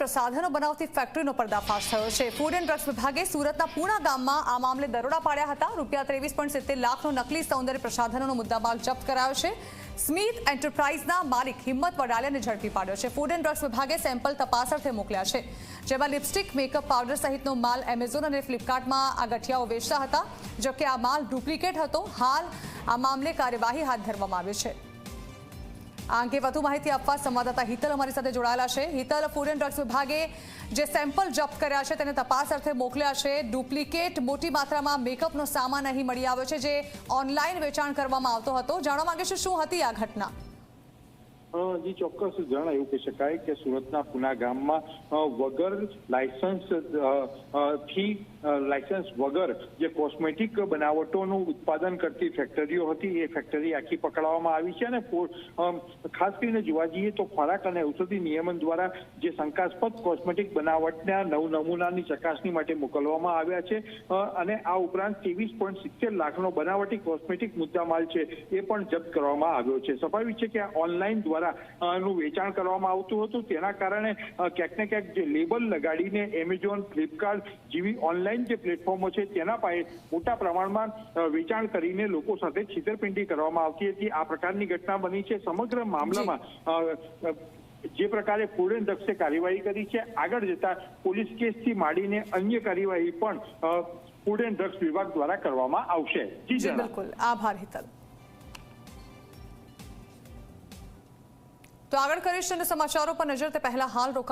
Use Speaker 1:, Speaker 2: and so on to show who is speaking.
Speaker 1: પ્રસાધનો બનાવતી ફેક્ટરીનો પર્દાફાશ થયો છે. ફૂડ એન્ડ ડ્રગ્સ વિભાગે સુરતના પૂણા ગામમાં આ મામલે દરોડા પાડ્યા હતા. રૂપિયા ત્રેવીસ પોઈન્ટ સિત્તેર લાખનો નકલી સૌંદર્ય પ્રસાધનોનો મુદ્દામાલ જપ્ત કરાયો છે. સ્મિથ એન્ટરપ્રાઇઝના માલિક હિંમત વડાલિયાને ઝડપી પાડ્યો છે. ફૂડ એન્ડ ડ્રગ્સ વિભાગે સેમ્પલ તપાસ અર્થે મોકલ્યા છે. જેમાં લિપસ્ટિક મેકઅપ પાવડર સહિતનો માલ એમેઝોન અને ફ્લિપકાર્ટમાં આ ગઠિયાઓ વેચતા હતા. જોકે આ માલ ડુપ્લિકેટ હતો. હાલ આ મામલે કાર્યવાહી હાથ ધરવામાં આવી છે. આ અંગે વધુ માહિતી આપવા સંવાદદાતા હિતલ અમારી સાથે જોડાયેલા છે. હિતલ ફૂડ એન્ડ ડ્રગ્સ વિભાગે જે સેમ્પલ જપ્ત કર્યા છે તેને તપાસ અર્થે મોકલ્યા છે. ડુપ્લિકેટ મોટી માત્રામાં મેકઅપનો સામાન અહીં મળી આવ્યો છે, જે ઓનલાઈન વેચાણ કરવામાં આવતો હતો. જાણવા માંગે છે શું હતી આ ઘટના?
Speaker 2: જી ચોક્કસ જણ એવું કહી શકાય કે સુરતના પુના ગામમાં વગર લાયસન્સથી લાયસન્સ વગર જે કોસ્મેટિક બનાવટોનું ઉત્પાદન કરતી ફેક્ટરીઓ હતી, એ ફેક્ટરી આખી પકડવામાં આવી છે અને ખાસ કરીને જોવા જઈએ તો ખોરાક અને ઔષધિ નિયમન દ્વારા જે શંકાસ્પદ કોસ્મેટિક બનાવટના નવ નમૂનાની ચકાસણી માટે મોકલવામાં આવ્યા છે. અને આ ઉપરાંત ત્રેવીસ પોઈન્ટ સિત્તેર લાખનો બનાવટી કોસ્મેટિક મુદ્દામાલ છે, એ પણ જપ્ત કરવામાં આવ્યો છે. સ્વાભાવિક છે કે આ ઓનલાઈન દ્વારા અ, નું વેચાણ કરવામાં આવતું હતું. તેના કારણે ક્યાંક ને ક્યાંક જે લેબલ લગાડીને એમેઝોન ફ્લિપકાર્ટ જેવી ઓનલાઈન જે પ્લેટફોર્મો છે તેના પાયે મોટા પ્રમાણમાં વેચાણ કરીને લોકો સાથે છેતરપિંડી કરવામાં આવતી હતી. આ પ્રકારની ઘટના બની છે. સમગ્ર મામલામાં જે. પ્રકારે ફૂડ દક્ષે કાર્યવાહી કરી છે આગળ જતા પોલીસ કેસથી માંડીને અન્ય કાર્યવાહી પણ એન્ડ ડ્રગ્સ વિભાગ દ્વારા કરવામાં આવશે. જી
Speaker 1: બિલકુલ. આભાર હિતલ. તો આગળ કરીશ અને સમાચારો પર. નજર તે પહેલા હાલ રોકાઈ